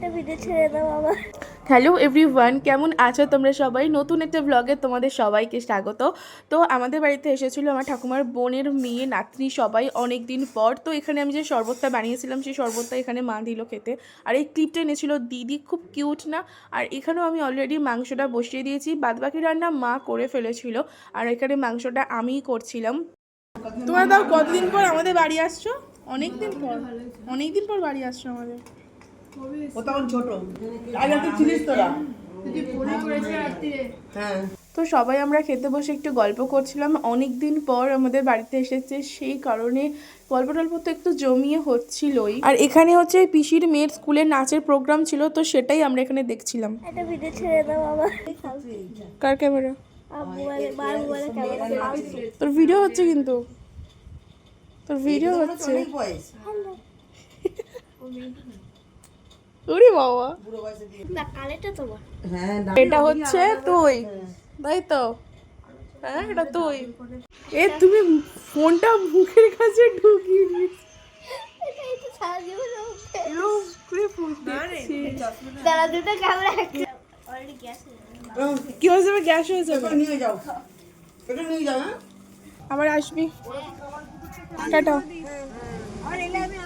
একটা ভিডিও ছেড়ে দাও বাবা হ্যালো এভরিওয়ান কেমন আছো তোমরা সবাই? নতুন একটা ব্লগে তোমাদের সবাইকে স্বাগত। তো আমাদের বাড়িতে এসেছিল আমার ঠাকুমার বোনের মেয়ে নাতনি সবাই অনেক দিন পর। তো এখানে আমি যে শরবতটা বানিয়েছিলাম, সেই শরবতটা এখানে মা দিল খেতে। আর এই ক্লিপটা এনেছিল দিদি, খুব কিউট না? আর এখানেও আমি অলরেডি মাংসটা বসিয়ে দিয়েছি। বাদবাকি রান্না মা করে ফেলেছিল। আর এখানে মাংসটা আমিই করছিলাম। তোমরা তাও কতদিন পর আমাদের বাড়ি আসছো? অনেক দিন পর। অনেক দিন পর বাড়ি আসছো আমাদের। ও তখন ছোট। আগে তুই ছিলিস তোরা। হ্যাঁ। তো সবাই আমরা খেতে বসে একটু গল্প করছিলাম। অনেক দিন পর আমাদের বাড়িতে এসেছে সেই কারণে গল্প টল্প তো একটু জমিয়ে হচ্ছিলই। আর এখানে হচ্ছে পিসির মেয়ের স্কুলে নাচের প্রোগ্রাম ছিল তো সেটাই আমরা এখানে দেখছিলাম। একটা ভিডিও ছেড়ে দাও বাবা। কার ক্যামেরা? তোর ভিডিও হচ্ছে কিন্তু। তোর ভিডিও হচ্ছে। ওরে বাবা। না কালেটা তোমার। হ্যাঁ এটা হচ্ছে তুই তাই তো? হ্যাঁ এটা তুই। এ তুমি ফোনটা মুখের কাছে ঢুকিয়ে কি হয়ে যাবে গ্যাস হয়ে যাবে। নিয়ে যাও। এটা নিয়ে যাও হ্যাঁ? আবার আসবি। টাটা। আর এলে আমি